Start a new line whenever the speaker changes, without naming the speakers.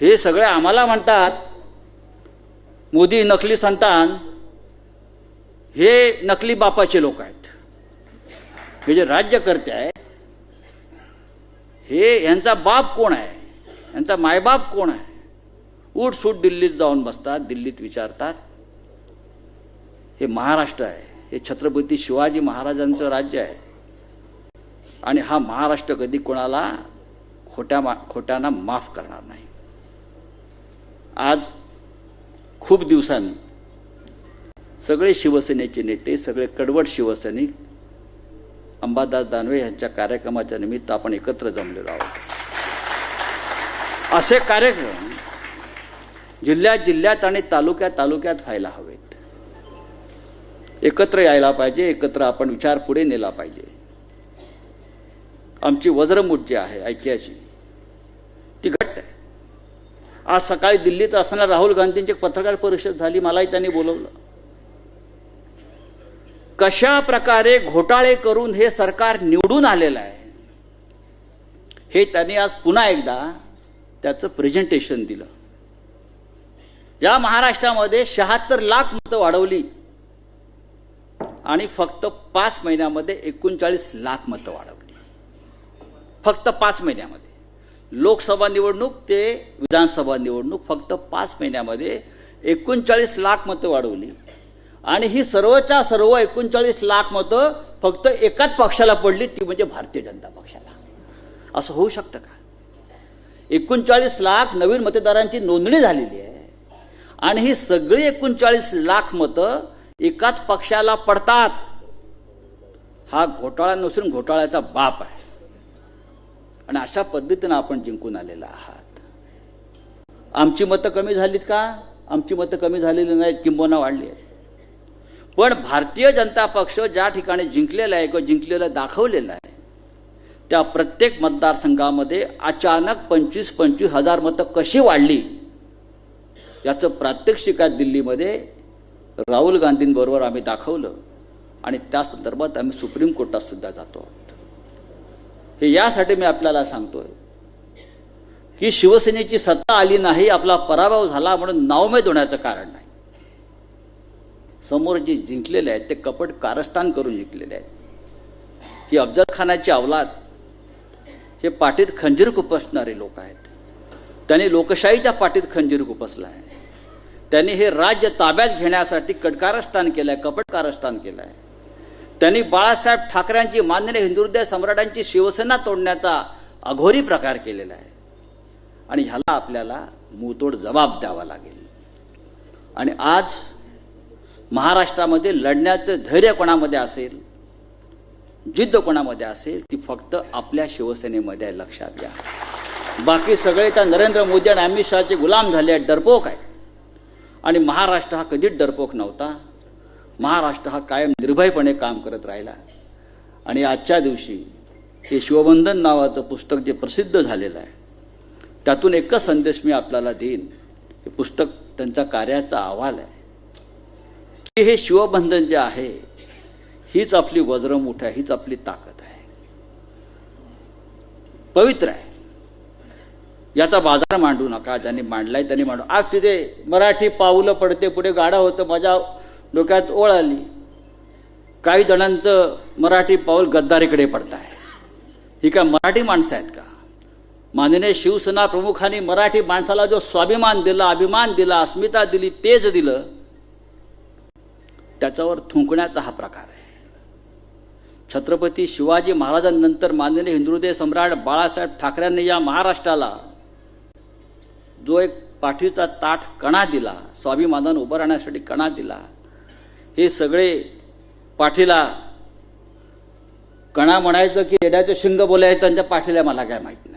हे सगळे आम्हाला म्हणतात. मोदी नकली संतान हे नकली बापाचे लोक आहेत. हे जे राज्यकर्ते आहेत हे यांचा बाप कोण आहे? यांचा मायबाप कोण आहे? उठ सूट दिल्लीत जाऊन बसतात दिल्लीत विचारतात. हे महाराष्ट्र आहे. हे छत्रपती शिवाजी महाराजांचं राज्य आहे. आणि हा महाराष्ट्र कधी कोणाला खोट्या मा खोट्यांना माफ करणार नाही. आज खूप दिवसांनी सगळे शिवसेनेचे नेते सगळे कडवट शिवसैनिक अंबादास दानवे यांच्या कार्यक्रमाच्या निमित्त आपण एकत्र जमलेलो आहोत. असे कार्यक्रम जिल्ह्यात जिल्ह्यात आणि तालुक्यात तालुक्यात व्हायला हवेत. एकत्र यायला पाहिजे एकत्र आपण विचार पुढे नेला पाहिजे. आमची वज्रमूठ जी आहे ऐक्याची आज सकाळी दिल्लीत असताना राहुल गांधींची पत्रकार परिषद झाली मलाही त्यांनी बोलवलं. कशा प्रकारे घोटाळे करून हे सरकार निवडून आलेलं आहे हे त्यांनी आज पुन्हा एकदा त्याचं प्रेझेंटेशन दिलं. या महाराष्ट्रामध्ये शहात्तर लाख मतं वाढवली आणि फक्त पाच महिन्यामध्ये एकोणचाळीस लाख मतं वाढवली. फक्त पाच महिन्यामध्ये. लोकसभा निवडणूक ते विधानसभा निवडणूक फक्त पाच महिन्यामध्ये एकोणचाळीस लाख मतं वाढवली. आणि ही सर्वच्या सर्व एकोणचाळीस लाख मतं फक्त एकाच पक्षाला पडली ती म्हणजे भारतीय जनता पक्षाला. असं होऊ शकतं का? एकोणचाळीस लाख नवीन मतदारांची नोंदणी झालेली आहे. आणि ही सगळी एकोणचाळीस लाख मतं एकाच पक्षाला पडतात. हा घोटाळा नसून घोटाळ्याचा बाप आहे. आणि अशा पद्धतीनं आपण जिंकून आलेला आहात. आमची मतं कमी झालीत का? आमची मतं कमी झालेली नाहीत किंबोना वाढली आहेत. पण भारतीय जनता पक्ष ज्या ठिकाणी जिंकलेला आहे किंवा जिंकलेला दाखवलेला आहे त्या प्रत्येक मतदारसंघामध्ये अचानक पंचवीस पंचवीस हजार मतं कशी वाढली याचं प्रात्यक्षिक आज दिल्लीमध्ये राहुल गांधींबरोबर आम्ही दाखवलं. आणि त्या संदर्भात आम्ही सुप्रीम कोर्टात सुद्धा जातो. आहोत हे यासाठी मी आपल्याला सांगतोय की शिवसेनेची सत्ता आली नाही आपला पराभव झाला म्हणून नावमेद होण्याचं कारण नाही. समोर जे जिंकलेले आहेत ते कपट कारस्थान करून जिंकलेले आहेत. ही अफजल खानाची अवलाद हे पाठीत खंजीर खुपसणारे लोक आहेत. त्यांनी लोकशाहीच्या पाठीत खंजीर खुपसला आहे त्यांनी हे राज्य ताब्यात घेण्यासाठी कटकारस्थान केलंय केलं केलंय. त्यांनी बाळासाहेब ठाकरेंची मान्य हिंदुहृदय सम्राटांची शिवसेना तोडण्याचा अघोरी प्रकार केलेला आहे. आणि ह्याला आपल्याला मुतोड जबाब द्यावा लागेल. आणि आज महाराष्ट्रामध्ये लढण्याचं धैर्य कोणामध्ये असेल जिद्द कोणामध्ये असेल ती फक्त आपल्या शिवसेनेमध्ये आहे लक्षात घ्या. बाकी सगळे त्या नरेंद्र मोदी आणि अमित शहाचे गुलाम झाले आहेत डरपोक आहे आणि महाराष्ट्र हा कधीच डरपोक नव्हता. महाराष्ट्र हा कायम निर्भयपणे काम करत राहिला. आणि आजच्या दिवशी हे शिवबंधन नावाचं पुस्तक जे प्रसिद्ध झालेलं आहे त्यातून एकच संदेश मी आपल्याला देईन. हे पुस्तक त्यांच्या कार्याचा अहवाल आहे. की हे शिवबंधन जे आहे हीच आपली वज्रमुठ आहे हीच आपली ताकद आहे. पवित्र आहे. याचा बाजार मांडू नका. ज्यांनी मांडलाय त्यांनी मांडू. आज तिथे मराठी पाऊलं पडते पुढे गाडा होतं माझ्या डोक्यात ओळ आली. काही जणांचं मराठी पाऊल गद्दारीकडे पडत आहे ही काय मराठी माणसं आहेत का? माननीय शिवसेना प्रमुखांनी मराठी माणसाला जो स्वाभिमान दिला अभिमान दिला अस्मिता दिली तेज दिलं त्याच्यावर थुंकण्याचा हा प्रकार आहे. छत्रपती शिवाजी महाराजांनंतर माननीय हिंदुहृदय सम्राट बाळासाहेब ठाकरेंनी या महाराष्ट्राला जो एक पाठीचा ताठ कणा दिला स्वाभिमानानं उभं राहण्यासाठी कणा दिला हे सगळे पाठीला कणा म्हणायचं की येड्याचे शिंग बोलायचं त्यांच्या पाठीला मला काय माहीत